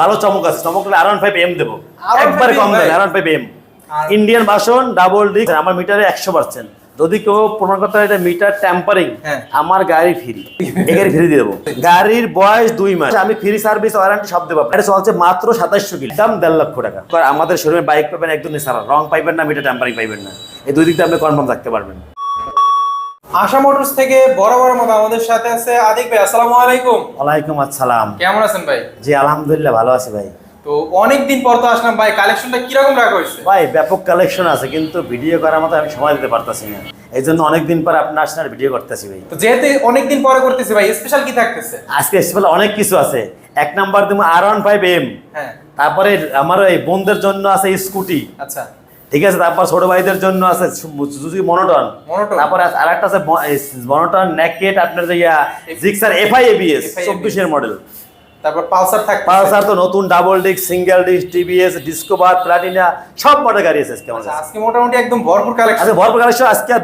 ভালো চমক আছে ফাইভ এম দেবো। R15 একবারে কম। দেন five M Indian version double disc আমার মিটারে একশো পার্সেন্ট যদি কেউ প্রমাণ করতে এটা মিটার ট্যাম্পারিং। আমার গাড়ি ফ্রি। এই গাড়ি ফ্রি দিয়ে দেবো। গাড়ির বয়স দুই মাস। আমি ফ্রি সার্ভিস ওয়ারেন্টি সব দেবো। এটা চলছে মাত্র সাতাশশো কিলো। দাম দেড় লক্ষ টাকা। আমাদের শোরুমে বাইক পাবেন একদম সারা রং পাইবেন না মিটার ট্যাম্পারিং পাইবেন না। এই দুই দিক দিয়ে আপনি কনফার্ম থাকতে পারবেন। আশা মোটরস থেকে বড় বড় মতো আমাদের সাথে আছে আদিক ভাই আসসালামু আলাইকুম। ওয়ালাইকুম আসসালাম। কেমন আছেন ভাই? জি আলহামদুলিল্লাহ ভালো আছি ভাই। তো অনেক দিন পর তো আসলাম ভাই কালেকশনটা কীরকম রাখা হয়েছে? ভাই ব্যাপক কালেকশন আছে কিন্তু ভিডিও করার মতো আমি সময় দিতে পারতাছি না। এই জন্য অনেকদিন পর আপনার আসলে ভিডিও করতেছি ভাই। তো যেহেতু অনেক দিন পরে করতেছি ভাই স্পেশাল কি থাকতেছে? আজকে স্পেশাল অনেক কিছু আছে। এক নাম্বার তুমি আর ওয়ান ফাইভ এম হ্যাঁ। তারপরে আমার এই বোনদের জন্য আছে স্কুটি আচ্ছা। ঠিক আছে তারপর ছোট ভাইদের জন্য আছে সুজুকি মনোটন। তারপরে আর একটা আছে মনোটন নেকেট আপনার যে ইয়া জিক্সার এফআই এবিএস চব্বিশের মডেল তারপর পালসার পালসার তো নতুন double disc single disc TVS Discover Platina সব মডেল গাড়ি আছে আজকে আমাদের। আজকে মোটামুটি একদম ভরপুর কালেকশন আচ্ছা ভরপুর কালেকশন আজকে আর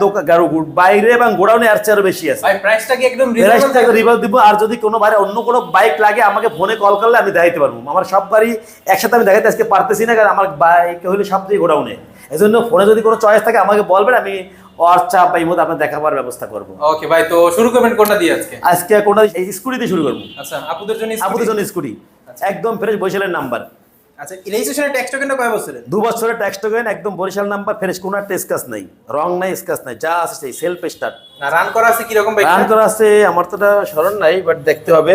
বাইরে এবং গোডাউনে আর চেয়ে বেশি আছে। ভাই প্রাইসটা কি একদম প্রাইসটা রিজনেবল একটা দিব আর যদি কোনো বাইরে অন্য কোনো বাইক লাগে আমাকে ফোনে কল করলে আমি দেখাইতে পারব। আমার সব গাড়ি একসাথে আমি দেখাইতে আজকে পারতেছি না কারণ আমার বাইক হলে সব থেকে গোডাউনে। এই জন্য ফোনে যদি কোনো চয়েস থাকে আমাকে বলবেন আমি হোয়াটসঅ্যাপ বা ইমোতে আপনার দেখাবার ব্যবস্থা করব। ওকে ভাই তো শুরু করবেন কোনটা দিয়ে আজকে? আজকে কোনটা এই স্কুটি দিয়ে শুরু করব। আচ্ছা আপুদের জন্য আপুদের জন্য স্কুটি একদম ফ্রেশ বরিশালের নাম্বার আচ্ছা রেজিস্ট্রেশনের কয় বছরের? দু বছরের ট্যাক্স টোকেন একদম বরিশাল নাম্বার ফ্রেশ কোনো টেস্ট কাজ নাই। রং নাই স্কাচ নাই যা আছে সেই সেলফ স্টার্ট না রান করা আছে কি রকম ভাই? রান করা আছে আমার তো স্মরণ নাই বাট দেখতে হবে।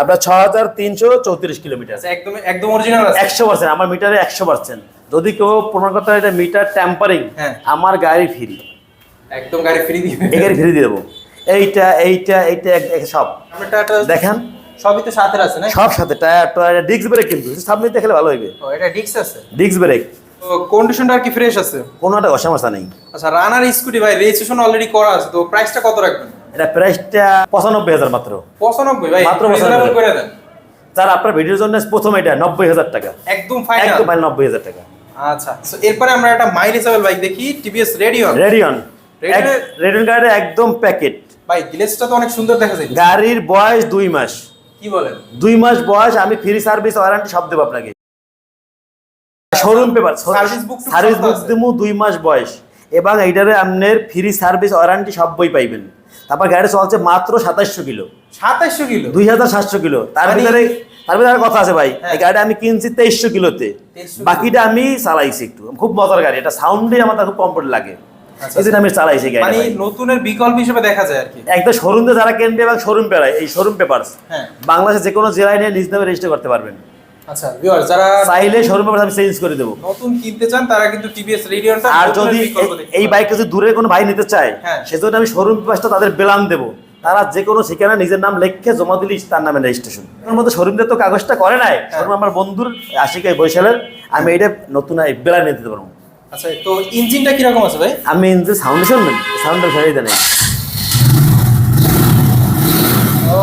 আপনার ছ হাজার তিনশো চৌত্রিশ কিলোমিটার আচ্ছা একদম একদম অরিজিনাল আছে। একশো পার্সেন্ট আমার মিটারে একশো পার্সেন্ট যদি কেউ প্রমাণ করতে হয় এটা মিটার ট্যাম্পারিং হ্যাঁ। আমার গাড়ি ফ্রি একদম গাড়ি ফ্রি এই গাড়ি ফ্রি দিয়ে দেবো। এইটা এইটা এইটা সব। দেখেন। সবই তো সাথে আছে না সব সাথে। টায়ার টায়ার ডিস্ক ব্রেক কিন্তু। সামনে দেখলে ভালো হইবে। ও এটা ডিক্স আছে? ডিস্ক ব্রেক কন্ডিশনটা আর কি ফ্রেশ আছে? কোনো একটা সমস্যা নেই। আচ্ছা রানার স্কুটি ভাই রেজিস্ট্রেশন অলরেডি করা আছে তো প্রাইসটা কত রাখবেন? এটা প্রাইসটা পঁচানব্বই হাজার মাত্র। পঁচানব্বই ভাই মাত্র 95 করে দেন। স্যার আপনার ভিডিওর জন্য প্রথম এটা নব্বই হাজার টাকা। একদম ফাইনাল একদম ফাইনাল নব্বই হাজার টাকা। আচ্ছা এরপরে আমরা একটা মাইলেজেবল বাইক দেখি TVS Radeon Radeon Radeon- Radeon গাড়ির একদম প্যাকেট ভাই গ্লেসটা তো অনেক সুন্দর দেখা যায়। গাড়ির বয়স দুই মাস। কি বলেন? দুই মাস বয়স আমি ফ্রি সার্ভিস ওয়ারেন্টি সব দেবো আপনাকে। Showroom paper service book. দিমু দুই মাস বয়স। এবং এইটারে আপনার ফ্রি সার্ভিস ওয়ারেন্টি সব বই পাইবেন। তারপর গাড়ি চলছে মাত্র সাতাশশো কিলো। সাতাইশশো কিলো? দুই হাজার সাতশো কিলো। তার মানে- ভিতরে তার কথা আছে ভাই হ্যাঁ। এই গাড়িটা আমি কিনছি তেইশশো কিলোতে। 2300 বাকিটা আমি চালাইছি একটু। খুব মজার গাড়ি এটা সাউন্ডে আমার খুব কমফোর্ট লাগে। আচ্ছা। জন্য আমি চালাইছি মানে নতুনের বিকল্প হিসেবে দেখা যায় আর কি। শোরুমে যারা কিনবে এবং শোরুম পেরায় এই শোরুম পেপারস বাংলাদেশে যে কোনো জেলায় নিয়ে নিজ নামে রেজিস্টার করতে পারবেন। আচ্ছা ভিউয়ার যারা চাইলে শোরুম পেপার আমি চেঞ্জ করে দেবো। নতুন কিনতে চান তারা কিন্তু টিভিএস রেডিয়নটা আর যদি এই- যদি দূরে কোনো ভাই নিতে চায় হ্যাঁ। সেজন্য আমি শোরুম পেপারটা তাদের বেলান দেবো। তারা যে কোনো ঠিকানা নিজের নাম লিখে জমা দিলেই তার নামে রেজিস্ট্রেশন এর মধ্যে শোরুমদের তো কাগজটা করে নাই। হ্যাঁ। আমার বন্ধুর আশিকাই বৈশালের আমি এটা নতুন বেলা নিয়ে দিতে পারব। আচ্ছা তো ইঞ্জিনটা কীরকম আছে ভাই? আমি যে সাউন্ড শুনবেন সাউন্ডটা সারিয়ে দেন।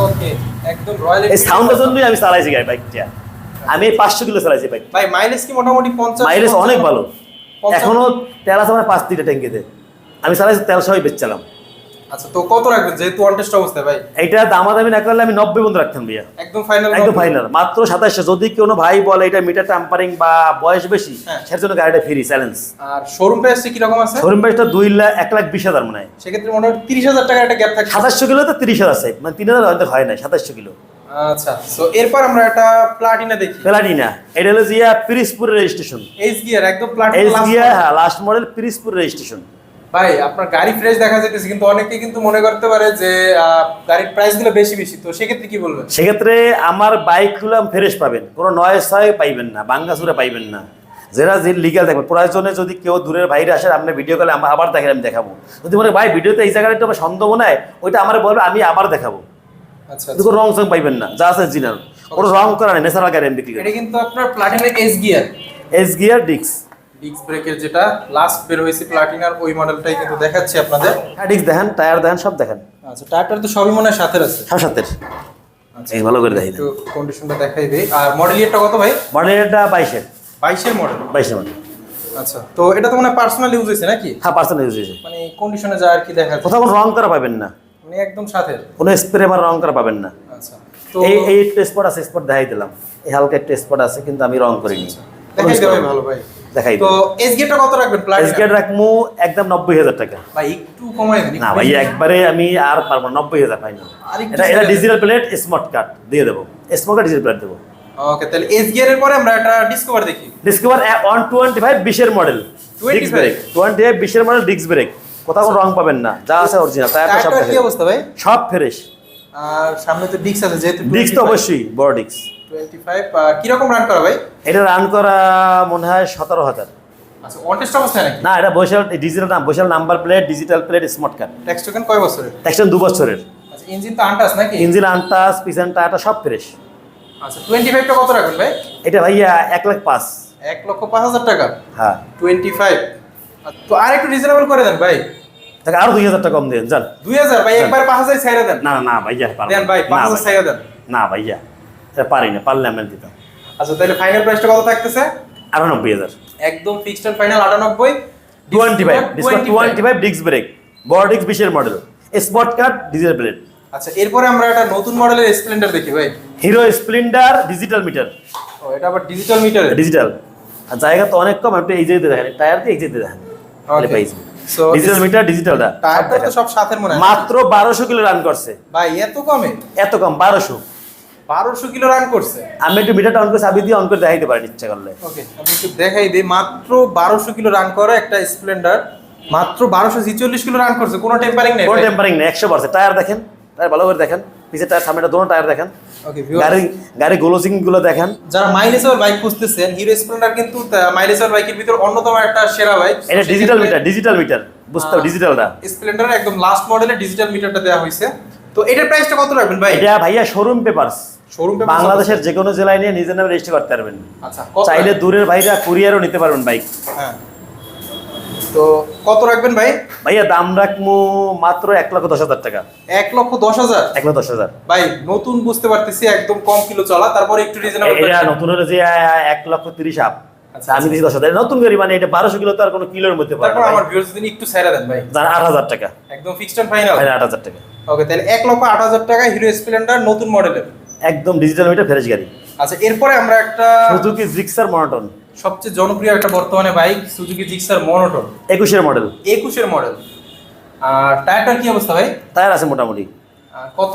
ওকে একদম রয়্যাল এই সাউন্ডের জন্যই আমি চালাইছি গাড়ি বাইকটা আমি পাঁচশো কিলো চালাইছি বাইক ভাই মাইলেজ কি মোটামুটি পঞ্চাশ মাইলেজ অনেক ভালো। এখনও তেল আছে আমার পাঁচ লিটার ট্যাঙ্কিতে। আমি চালাইছি তেল সবাই বেচছিলাম। আচ্ছা তো কত রাখবেন? যেহেতু অনটেস্ট অবস্থায় ভাই। এইটা দামাদামি না করলে আমি নব্বই বন্ধু রাখতাম ভাইয়া। একদম ফাইনাল একদম ফাইনাল মাত্র সাতাশশো। যদি কোনো ভাই বলে এটা মিটার ট্যাম্পারিং বা বয়স বেশি হ্যাঁ। সেটার জন্য গাড়িটা ফ্রি চ্যালেঞ্জ আর শোরুম প্রাইসটা কীরকম আছে? শোরুম প্রাইসটা দুই লাখ এক লাখ বিশ হাজার মনে হয়। সেক্ষেত্রে মোটামুটি তিরিশ হাজার টাকার একটা গ্যাপ থাকে সাতাশশো কিলো তো তিরিশ হাজার আছে। মানে তিন হাজার হয়তো হয় না সাতাশশো কিলো। আচ্ছা তো এরপর আমরা একটা প্লাটিনা দেখি। প্লাটিনা এটা হলো জিয়া পিরিসপুরের রেজিস্ট্রেশন এইচ গিয়ার একদম প্লাটিনা গিয়া হ্যাঁ লাস্ট মডেল পিরিসপুর রেজিস্ট্রেশন ভাই আপনার গাড়ি ফ্রেশ দেখা যাইতেছে কিন্তু অনেকে কিন্তু মনে করতে পারে যে গাড়ির প্রাইসগুলো বেশি বেশি। তো সেক্ষেত্রে কি বলবেন? সেক্ষেত্রে আমার বাইকগুলো ফ্রেশ পাবেন। কোনো নয় ছয় পাইবেন না বাঙ্গাসুরে পাইবেন না। যারা যে লিগাল দেখবেন প্রয়োজনে যদি কেউ দূরের বাইরে আসেন আপনি ভিডিও কলে আমার আবার দেখেন আমি দেখাবো। যদি মনে ভাই ভিডিওতে এই জায়গাটা একটু আমার সন্দেহ হয় ওইটা আমার বলবে আমি আবার দেখাবো। আচ্ছা কোনো রং সং পাইবেন না যা আছে জিনার কোনো রং করা নেই ন্যাচারাল গাড়ি আমি বিক্রি এটা কিন্তু আপনার প্লাটিনার এস গিয়ার এস গিয়ার ডিক্স ডিস্ক ব্রেকের যেটা লাস্ট বের হয়েছে প্লাটিনার ওই মডেলটাই কিন্তু দেখাচ্ছি আপনাদের। হ্যাঁ ডিক্স দেখেন টায়ার দেখেন সব দেখেন। আচ্ছা টায়ারটার তো সবই মনে হয় সাথের আছে। সব সাথের আচ্ছা এই ভালো করে দেখি একটু কন্ডিশনটা দেখাই দিই। আর মডেল ইয়ারটা কত ভাই? মডেলটা বাইশের। বাইশের মডেল বাইশের মডেল আচ্ছা তো এটা তো মানে পার্সোনাল ইউজ হয়েছে নাকি? হ্যাঁ পার্সেন্ট ইউজ হয়েছে। মানে কন্ডিশনে যা আর কি দেখা কোথাও কোনো রং করা পাবেন না। মানে একদম সাথের কোনো স্প্রে বা রং করা পাবেন না। আচ্ছা তো এই এই স্পট আছে স্পট দেখাই দিলাম। এই হালকা একটু স্পট আছে কিন্তু আমি রং করিনি। দেখাই দেবে ভালো ভাই। দেখাই তো কত রাখবেন এসগেট রাখব একদম নব্বই হাজার টাকা। ভাই একটু কমাই না ভাই একবারে আমি আর পারব নব্বই হাজার পাই না। এটা এটা ডিজিটাল প্লেট স্মার্ট কার্ড দিয়ে দেবো। স্মার্ট কার্ড ডিজিটাল প্লেট দেবো। ওকে তাহলে এস গিয়ারের পরে আমরা একটা ডিসকভার দেখি। ডিসকভার ওয়ান টোয়েন্টি ফাইভ বিশের model 25 disc brake twenty five বিশের মডেল ডিস্ক ব্রেক কোথাও রং পাবেন না যা আছে অরিজিনাল সব অবস্থা ভাই? সব ফ্রেশ আর সামনে তো ডিক্স আছে যেহেতু ডিস্ক তো অবশ্যই বড় ডিস্ক 25 কি রকম রান করা ভাই? এটা রান করা মনে হয় সতেরো হাজার। আচ্ছা অবস্থায় নাকি? না এটা বৈশাল ডিজিটাল নাম Barishal number plate digital plate smart card tax token কয় বছরের? একশন দু বছরের। আচ্ছা ইঞ্জিন তো আনটাস নাকি? ইঞ্জিন আনটাস পিছন টায়ারটা সব ফ্রেশ আচ্ছা 25 টা কত রাখবেন ভাই? এটা ভাইয়া এক লাখ পাঁচ। এক লক্ষ পাঁচ হাজার টাকা? হ্যাঁ। টোয়েন্টি ফাইভ তো আর একটু রিজনেবল করে দেন ভাই। তাকে আরও দুই হাজার টাকা কম দেন জান দুই হাজার ভাই একবার পাঁচ হাজার দেন। না না, ভাইয়া দেন ভাই পাঁচ হাজার। দেন। না ভাইয়া। এটা পারি না পারলে আমি দিতাম আচ্ছা তাহলে ফাইনাল প্রাইসটা কত থাকতেছে? আটানব্বই হাজার। একদম ফিক্সড এন্ড ফাইনাল আটানব্বই। Twenty five twenty five disc brake বড় ডিস্ক বিশের মডেল স্পট কার্ড প্লেট আচ্ছা এরপরে আমরা একটা নতুন মডেলের স্প্লেন্ডার দেখি ভাই। হিরো স্প্লেন্ডার ডিজিটাল মিটার ও এটা আবার ডিজিটাল মিটার ডিজিটাল আর জায়গা তো অনেক কম একটু এই যেতে দেখেন টায়ার দিয়ে এই যেতে দেখেন। তাহলে পাইছি। ডিজিটাল মিটার ডিজিটালটা টায়ারটা তো সব সাথের মনে মাত্র বারোশো কিলো রান করছে। ভাই এত কমে? এত কম বারোশো। বারোশো কিলো রান করছে। আমি একটু মিটারটা অন করে চাবি দিয়ে অন করে দেখাইতে পারেন ইচ্ছা করলে। ওকে আমি একটু দেখাই দিই। মাত্র বারোশো কিলো রান করে একটা স্প্লেন্ডার মাত্র বারোশো ছিচল্লিশ কিলো রান করছে কোনো টেম্পারিং নেই কোনো টেম্পারিং নেই একশো পার্সেন্ট টায়ার দেখেন টায়ার ভালো করে দেখেন। পিছের টায়ার সামনেটা দোনো টায়ার দেখেন। ওকে গাড়ি গাড়ি গ্লোসিংগুলো দেখেন। যারা মাইলেজের বাইক খুঁজতেছেন হিরো স্প্লেন্ডার কিন্তু মাইলেজের বাইকের ভিতর অন্যতম একটা সেরা বাইক এটা ডিজিটাল মিটার ডিজিটাল মিটার বুঝতে ডিজিটালটা স্প্লেন্ডারের একদম লাস্ট মডেলের ডিজিটাল মিটারটা দেওয়া হয়েছে। তো এটার প্রাইসটা কত রাখবেন ভাই? এটা ভাইয়া শোরুম পেপারস শোরুম বাংলাদেশের যে কোনো জেলায় নিয়ে নিজের নামে রেজিস্টার করতে পারবেন। আচ্ছা চাইলে দূরের ভাইরা কুরিয়ারও নিতে পারবেন বাইক হ্যাঁ। তো কত রাখবেন ভাই? ভাইয়া দাম রাখব মাত্র এক লক্ষ দশ হাজার টাকা। এক লক্ষ দশ হাজার? এক লক্ষ দশ হাজার। ভাই নতুন বুঝতে পারতেছি একদম কম কিলো চলা তারপরে একটু রিজনেবল এটা নতুন হলে যে এক লক্ষ তিরিশ আপ আমি দিচ্ছি দশ হাজার। নতুন গাড়ি মানে এটা বারোশো কিলো তো আর কোনো কিলোর মধ্যে পারে তারপর আমার ভিউয়ার্স দিন একটু ছাইরা দেন ভাই। যার আট হাজার টাকা। একদম ফিক্সড এন্ড ফাইনাল আট হাজার টাকা। ওকে তাহলে এক লক্ষ আট হাজার টাকা হিরো স্প্লেন্ডার নতুন মডেলের একদম ডিজিটাল মিটার ফ্রেশ গাড়ি। আচ্ছা এরপরে আমরা একটা সুজুকি জিক্সার মনোটন সবচেয়ে জনপ্রিয় একটা বর্তমানে বাইক সুজুকি জিক্সার মনোটন একুশের মডেল একুশের মডেল আর টায়ারটার কি অবস্থা ভাই? টায়ার আছে মোটামুটি। কত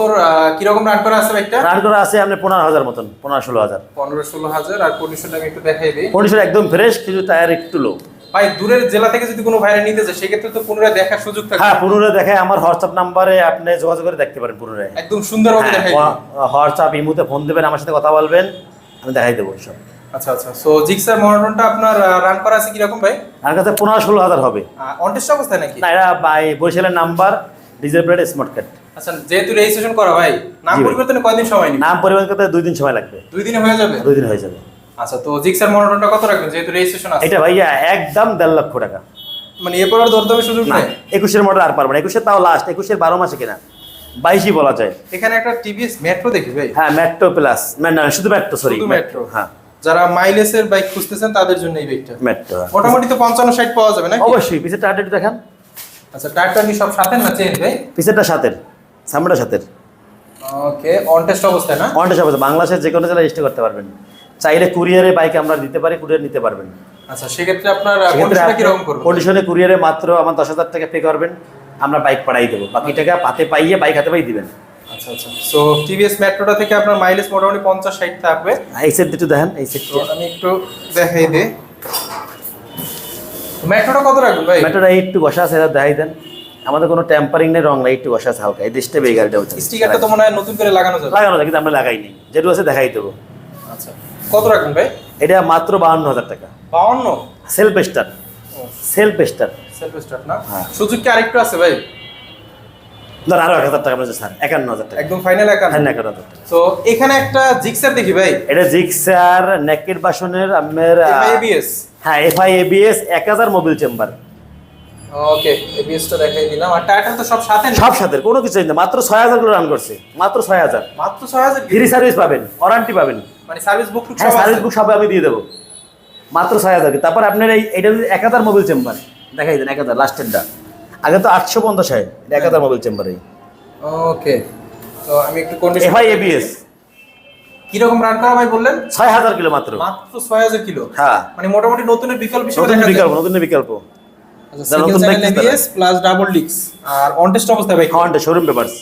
কীরকম রান করা আছে বাইকটা রান করা আছে আপনার পনেরো হাজার মতন পনেরো ষোলো হাজার। পনেরো ষোলো হাজার আর কন্ডিশনটা আমি একটু দেখাই দিই। কন্ডিশন একদম ফ্রেশ কিন্তু টায়ার একটু লো ভাই দূরের জেলা থেকে যদি কোনো ভাইরা নিতে যায় সেক্ষেত্রে তো পুনরায় দেখার সুযোগ থাকে। হ্যাঁ পুনরায় দেখায় আমার হোয়াটসঅ্যাপ নাম্বারে আপনি যোগাযোগ করে দেখতে পারেন পুনরায়। একদম সুন্দরভাবে দেখাই দিই। হোয়াটসঅ্যাপ ইমুতে ফোন দেবেন আমার সাথে কথা বলবেন আমি দেখাই দেবো সব। আচ্ছা আচ্ছা সো জিক্সার মনোটনটা আপনার রান করা আছে কীরকম ভাই? আমার কাছে পনেরো ষোলো হাজার হবে। অনটেস্ট অবস্থায় নাকি? না এটা বরিশালের number digital plate smart card আচ্ছা যেহেতু রেজিস্ট্রেশন করা ভাই নাম। পরিবর্তনে কয়দিন সময় নিবে? নাম পরিবর্তন করতে দুই দিন সময় লাগবে। দুই দিনে হয়ে যাবে? দুই দিন হয়ে যাবে। আচ্ছা তো জিক্সার মনোটনটা কত রাখবেন যেহেতু রেজিস্ট্রেশন আছে? এটা ভাইয়া একদম দেড় লক্ষ টাকা। মানে এরপর আর দরদামের সুযোগ নেই? একুশের মডেল আর পারব না। একুশের তাও লাস্ট একুশের বারো মাসে কিনা। বাইশই বলা যায়। এখানে একটা টিভিএস মেট্রো দেখি ভাই? হ্যাঁ মেট্রো প্লাস না শুধু মেট্রো সরি মেট্রো হ্যাঁ। যারা মাইলেজের বাইক খুঁজতেছেন তাদের জন্য এই বাইকটা মেট্রো মোটামুটি তো পঞ্চান্ন ষাট পাওয়া যাবে না অবশ্যই পিছের টায়ারটা একটু দেখান। আচ্ছা টায়ারটা কি সব সাথে না চেঞ্জ ভাই? পিছেরটা সাতের। সামনেটা সাতের ওকে অন টেস্ট অবস্থায় না? অনটা সব আছে বাংলাদেশের যে কোনো জেলায় রেজিস্টার করতে পারবেন। চাইলে কুরিয়ারে বাইক আমরা দিতে পারি কুরিয়ার নিতে পারবেন। আচ্ছা সেক্ষেত্রে আপনার কন্ডিশনটা কীরকম করব কন্ডিশনে কুরিয়ারে মাত্র আমার দশ হাজার টাকা পে করবেন আমরা বাইক পাঠাই দেবো। বাকি টাকা পাতে পাইয়ে বাইক হাতে পাই দিবেন। আচ্ছা আচ্ছা। সো টিভিএস মেট্রোটা থেকে আপনার মাইলেজ মোটামুটি পঞ্চাশ ষাট থাকবে। এই সেট একটু দেখেন এই সেট আমি একটু দেখাই দিই। মেট্রোটা কত রাখবেন ভাই? মেট্রোটা একটু বসা আছে দেখাই দেন। আমাদের কোনো টেম্পারিং নেই রং নাই একটু বসা হালকা। এই দেশটা এই গাড়িটা হচ্ছে স্টিকারটা তো মনে হয় নতুন করে লাগানো যাবে। লাগানো যায় কিন্তু আমরা লাগাইনি যেটু আছে দেখাই দেবো। আচ্ছা। কত রাখবেন ভাই? এটা মাত্র বাহান্ন হাজার টাকা। বাউন্ন? Self start. Self start. Self start না? হ্যাঁ। সুযোগ কি আরেকটু আছে ভাই? ধর আরও এক হাজার টাকা বলছে স্যার। একান্ন হাজার টাকা। একদম ফাইনাল একান্ন। হ্যাঁ একান্ন হাজার টাকা। তো এখানে একটা জিক্সার দেখি ভাই। এটা জিক্সার নেকেট বাসনের আমের এবিএস হ্যাঁ এফআই এবিএস এক হাজার মোবিল চেম্বার। ওকে এবিএসটা দেখাই দিলাম। আর টায়ারটা তো সব সাথে সব সাথে কোনো কিছু নেই। মাত্র ছয় হাজার করে রান করছে। মাত্র ছয় হাজার। মাত্র ছয় হাজার ফ্রি সার্ভিস পাবেন ওয়ারান্টি পাবেন। মানে সার্ভিস বুক টুক সব সার্ভিস বুক সবাই আমি দিয়ে দেবো। মাত্র ছয় হাজার। তারপর আপনার এই এটা যদি এক হাজার মোবিল চেম্বার দেখাই দেন এক হাজার লাস্টেরটা আগে তো আটশো পঞ্চাশ হয় এটা এক হাজার মোবিল চেম্বারে ওকে তো আমি একটু কন্ডিশন এফআই এবিএস কীরকম রান করা ভাই বললেন? ছয় হাজার কিলো মাত্র। মাত্র ছয় হাজার কিলো? হ্যাঁ। মানে মোটামুটি নতুনের বিকল্প হিসেবে নতুন বিকল্প নতুন বিকল্প। নতুন চ্যানেল দেখতেছে এবিএস প্লাস ডাবল ডিক্স আর অন টেস্ট অবস্থায় ভাই খাওয়ানটা শোরুম পেপার্স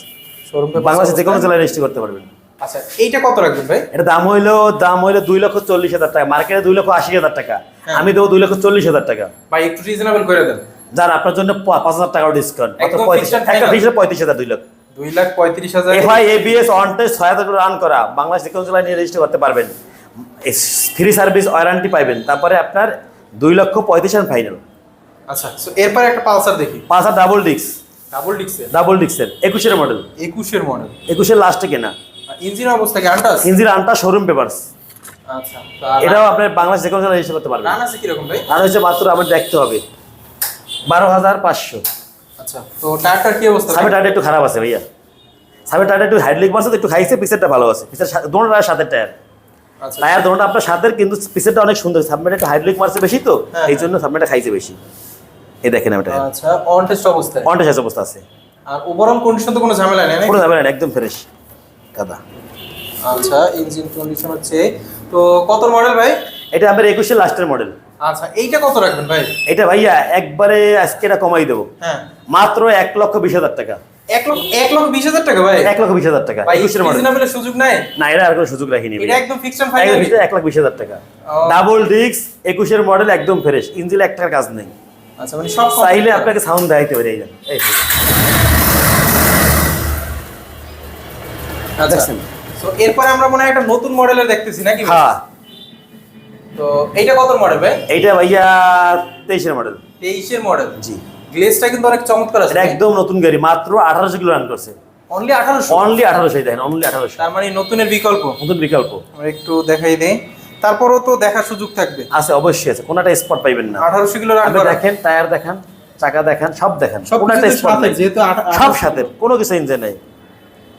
শোরুম বাংলাদেশে যে কোনো জেলায় রেজিস্ট্রি করতে পারবেন। আচ্ছা এইটা কত রাখবেন ভাই? এটা দাম হইল দাম হইল দুই লক্ষ চল্লিশ হাজার টাকা। মার্কেটে দুই লক্ষ আশি হাজার টাকা। হ্যাঁ। আমি দেবো দুই লক্ষ চল্লিশ হাজার টাকা। ভাই একটু রিজনেবল করে দেন। যার আপনার জন্য পাঁচ হাজার টাকার ডিসকাউন্ট একদম একটা ফিক্সড পঁয়ত্রিশ হাজার দুই লক্ষ। দুই লাখ পঁয়ত্রিশ হাজার। এফআই এবিএস অন টেস্ট ছয় হাজার রান করা। বাংলাদেশ যে কোনো জেলায় নিয়ে রেজিস্টার করতে পারবেন। ফ্রি সার্ভিস ওয়ারেন্টি পাইবেন। তারপরে আপনার দুই লক্ষ পঁয়ত্রিশ হাজার ফাইনাল আচ্ছা so এরপরে একটা পালসার দেখি। হাজার ডাবল ডিক্স ডাবল ডিক্সের ডাবল ডিক্সের একুশের মডেল একুশের মডেল একুশের লাস্টে কেনা। ইঞ্জিন অবস্থা কি আন্টাস ইঞ্জিন আনটা শোরুম পেপার্স আচ্ছা এটাও আপনার বাংলাদেশ যে কোনো জেলায় রেজিস্টার করতে পারবেন। রান আছে কীরকম ভাই? আর হচ্ছে মাত্র আমার দেখতে হবে। বারো হাজার পাঁচশো। আচ্ছা তো টায়ারটার কি অবস্থা? সাবের টায়ারটা একটু খারাপ আছে ভাইয়া। সাবের টায়ারটা একটু হাইড্রিক মারছে তো একটু খাইছে পিসেরটা ভালো আছে। পিসের দোনো টায়ার সাথের টায়ার। আচ্ছা। টায়ার দোনোটা আপনার সাথের কিন্তু পিসেরটা অনেক সুন্দর। সাবমেট একটু হাইড্রিক মারছে বেশি তো হ্যাঁ, এই জন্য সাবমেটটা খাইছে বেশি। এই দেখেন আমি আচ্ছা অন টেস্ট অবস্থায়। পঞ্চাশ হাজার অবস্থা আছে। আর ওভারঅল কন্ডিশন তো কোনো ঝামেলা নেই কোনো যাবে না একদম ফ্রেশ কাদা আচ্ছা ইঞ্জিন কন্ডিশন হচ্ছে তো কত মডেল ভাই? এটা একুশের লাস্টের মডেল আচ্ছা এইটা কত রাখবেন ভাই? এটা ভাইয়া একবারে আজকে এটা কমাই দেবো। হ্যাঁ। মাত্র এক লক্ষ বিশ হাজার টাকা। এক লক্ষ এক লক্ষ বিশ হাজার টাকা ভাই? এক লক্ষ বিশ হাজার টাকা একুশের মডেল সুযোগ নাই? না এটা আর কোনো সুযোগ রাখিনি এটা একদম ফিক্সড ফাইনাল এক বিশ হাজার টাকা। ডাবল একুশের মডেল একদম ফ্রেশ ইঞ্জিন এক টাকার কাজ নেই। আচ্ছা মানে সব চাইলে আপনাকে সাউন্ড দেখাইতে পারে এই। এই আচ্ছা দেখছেন? তো এরপরে আমরা মনে হয় একটা নতুন মডেলের দেখতেছি নাকি? হ্যাঁ। তো এইটা কত মডেল ভাই? এইটা ভাইয়া তেইশের মডেল তেইশের মডেল জি। গ্লেজটা কিন্তু অনেক চমৎকার আছে একদম নতুন গাড়ি মাত্র আঠারোশো কিলো রান করছে। অনলি আঠারোশো? অনলি আঠারোশো দেখেন অনলি আঠারোশো তার মানে নতুনের বিকল্প? নতুন বিকল্প। আমরা একটু দেখাই দেই। তারপরও তো দেখার সুযোগ থাকবে। আছে অবশ্যই আছে। কোনটা স্পট পাইবেন না। আঠারোশো কিলো রান আপনি দেখেন টায়ার দেখেন চাকা দেখেন সব দেখান। সব কোনটা স্পট সাথে, যেহেতু সব সাথে কোনো কিছু ইঞ্জিন নেই।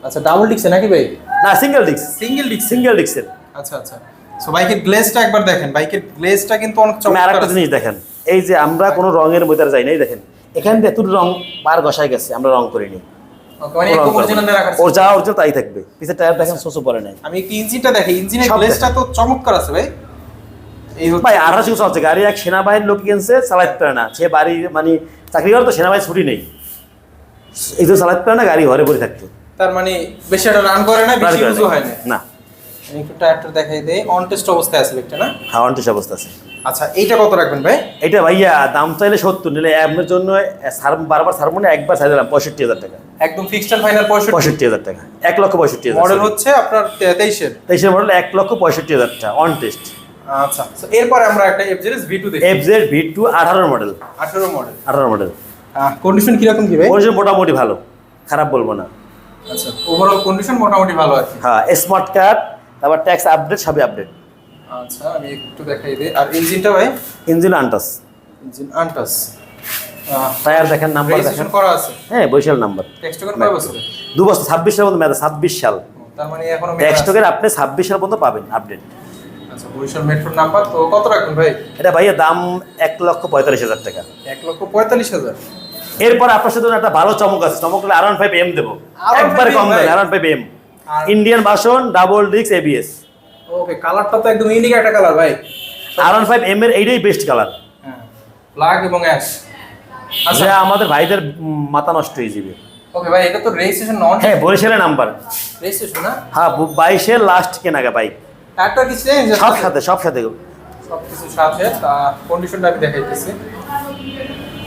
আচ্ছা ডাবল ডিক্সে নাকি ভাই? না সিঙ্গেল ডিক্স সিঙ্গেল ডিক্স সিঙ্গেল ডিক্সের আচ্ছা আচ্ছা। সো বাইকের গ্লেজটা একবার দেখেন। বাইকের গ্লেজটা কিন্তু অনেক আমি চমৎকার আরেকটা জিনিস দেখেন। এই যে আমরা কোনো রঙের মধ্যে যাই নাই দেখেন। এখান দিয়ে এতটুকু রং পার ঘষাই গেছে আমরা রং করিনি। মানে কোনো রং একদম করব original না। রাখার ওর যা অরিজিনাল তাই থাকবে। পিছের টায়ার দেখেন সোসো পরে নাই। আমি একটু ইঞ্জিনটা দেখি ইঞ্জিনের সব তো চমৎকার আছে ভাই। ভাই আঠারোশো গাড়ি এক সেনাবাহিনীর লোক কিনছে চালাইতে পারে না। সে বাড়ি মানে চাকরি করে তো সেনাবাহিনী ছুটি নেই। এই তো চালাইতে পারে না গাড়ি ঘরে পড়ে থাকতো। তার মানে বেশি একটা রান করে না বেশি হয় না। একটু টায়ারটা দেখাই দেই। অন টেস্ট অবস্থায় আছে একটা না? হাওয়ান টিস অবস্থা আছে। আচ্ছা এইটা কত রাখবেন ভাই? এটা ভাইয়া দাম চাইলে সত্তর নিলে আপনার জন্য সার বারবার সারমনে একবার চাই দিলাম পঁয়ষট্টি হাজার টাকা। একদম ফিক্সড এন্ড ফাইনাল পঁয়ষট্টি। পঁয়ষট্টি হাজার টাকা এক লক্ষ পঁয়ষট্টি হাজার মডেল হচ্ছে আপনার তে- তেইশের। তেইশের মডেল এক লক্ষ পঁয়ষট্টি হাজার টাকা অন টেস্ট আচ্ছা এরপরে আমরা একটা এফ জিরিস ভি টু দেখি। এফ জেড ভি টু আঠারো মডেল আঠেরো মডেল আঠারো মডেল কন্ডিশন কীরকম কি ভাই? কন্ডিশন মোটামুটি ভালো খারাপ বলব না। আচ্ছা ওভারঅল কন্ডিশন মোটামুটি ভালো আছে। হ্যাঁ স্মার্ট কার্ড তারপর ট্যাক্স আপডেট সবই আপডেট আচ্ছা আমি একটু দেখাই দিই। আর ইঞ্জিনটা ভাই? Engine untouched engine untouched tyre দেখেন নাম্বার দেখেন। করা আছে? হ্যাঁ বৈশাল নাম্বার টেক্সট কয় বছরে? দু বছর ছাব্বিশ সালের মধ্যে মেয়াদ ছাব্বিশ সাল। তার মানে এখনও ট্যাক্স টোকেন আপনি ছাব্বিশ সাল পর্যন্ত পাবেন আপডেট আচ্ছা বরিশাল মেট্রোর নাম্বার তো কত রাখবেন ভাই? এটা ভাইয়া দাম এক লক্ষ পঁয়তাল্লিশ হাজার টাকা। এক লক্ষ পঁয়তাল্লিশ হাজার? এরপর আপনার সাথে একটা ভালো চমক আছে। চমক হলে আর ফাইভ এম দেবো। R15 একবার কম। দেন R five M Indian version double ডিক্স এবিএস ওকে কালারটা তো একদম ইউনিক একটা কালার ভাই। আর ফাইভ এম এর এইটাই বেস্ট কালার হ্যাঁ ব্ল্যাক এবং অ্যাশ আচ্ছা। আমাদের ভাইদের মাথা নষ্ট হয়ে যাবে। ওকে ভাই এটা তো রেজিস্ট্রেশন নন হ্যাঁ বরিশালের নাম্বার রেজিস্ট্রেশন না? হ্যাঁ বাইশের লাস্ট কেনাগা বাইক একটা কি চেঞ্জ সব সাথে সব সাথে। সব কিছু সাথে কন্ডিশনটা আমি দেখাইতেছি।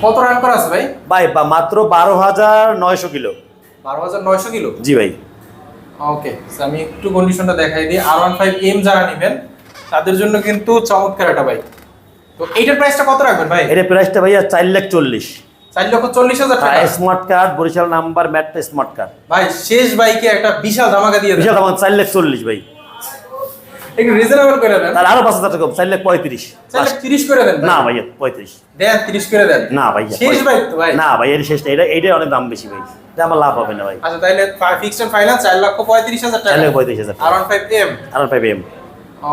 কত রান করা আছে ভাই? ভাই বা মাত্র বারো হাজার নয়শো কিলো। বারো হাজার নয়শো কিলো? জি ভাই। ওকে আমি একটু কন্ডিশনটা দেখাই দিই। আর ওয়ান ফাইভ এম যারা নেবেন তাদের জন্য কিন্তু চমৎকার একটা বাইক তো এইটার প্রাইসটা কত রাখবেন ভাই? এটার প্রাইসটা ভাইয়া চার লাখ চল্লিশ। চার লক্ষ চল্লিশ হাজার টাকা। স্মার্ট কার্ড বরিশাল নাম্বার ম্যাটটা স্মার্ট কার্ড ভাই শেষ বাইকে একটা বিশাল ধামাকা দিয়ে বিশাল ধামাকা চার লাখ চল্লিশ ভাই। একটু রিজনেবল করে দেন। তাহলে আরও পাঁচ হাজার টাকা চার লাখ পঁয়ত্রিশ। চার লাখ তিরিশ করে দেন না ভাইয়া পঁয়ত্রিশ। দেন তিরিশ করে দেন। না ভাইয়া শেষ তো ভাই। না ভাই এর শেষ এটা অনেক দাম বেশি ভাই। এটা আমার লাভ হবে না ভাই। আচ্ছা তাহলে ফিক্সড ফাইনাল চার লক্ষ পঁয়ত্রিশ হাজার চার টাকা লাখ পঁয়ত্রিশ হাজার আর ওয়ান ফাইভ এম আর ফাইভ এম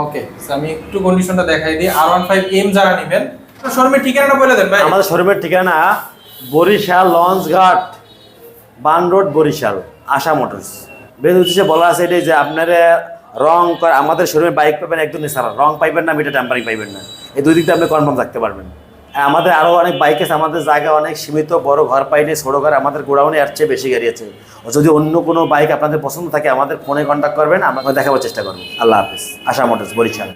ওকে আমি একটু কন্ডিশনটা দেখাই দিই। আর ওয়ান ফাইভ এম যারা নেবেন শোরুমের ঠিকানাটা বলে দেন ভাই। আমাদের শোরুমের ঠিকানা Barishal launch ghat band road Barishal Asha motors. বেশ উদ্দেশ্যে বলা আছে এটাই যে আপনারা রং করা আমাদের শরীরে বাইক পাবেন একদম সারা রং পাইবেন না মিটার ট্যাম্পারিং পাইবেন না। এই দুই দিকটা আপনি কনফার্ম থাকতে পারবেন। আমাদের আরও অনেক বাইক আছে, আমাদের জায়গা অনেক সীমিত, বড় ঘর পাইনি, ছোটো ঘর, আমাদের গোডাউনে এর চেয়ে বেশি গাড়ি আছে। যদি অন্য কোনো বাইক আপনাদের পছন্দ থাকে, আমাদের ফোনে কন্ট্যাক্ট করবেন, আমরা দেখাবার চেষ্টা করব। আল্লাহ হাফিজ। আশা মোটরস বরিশাল।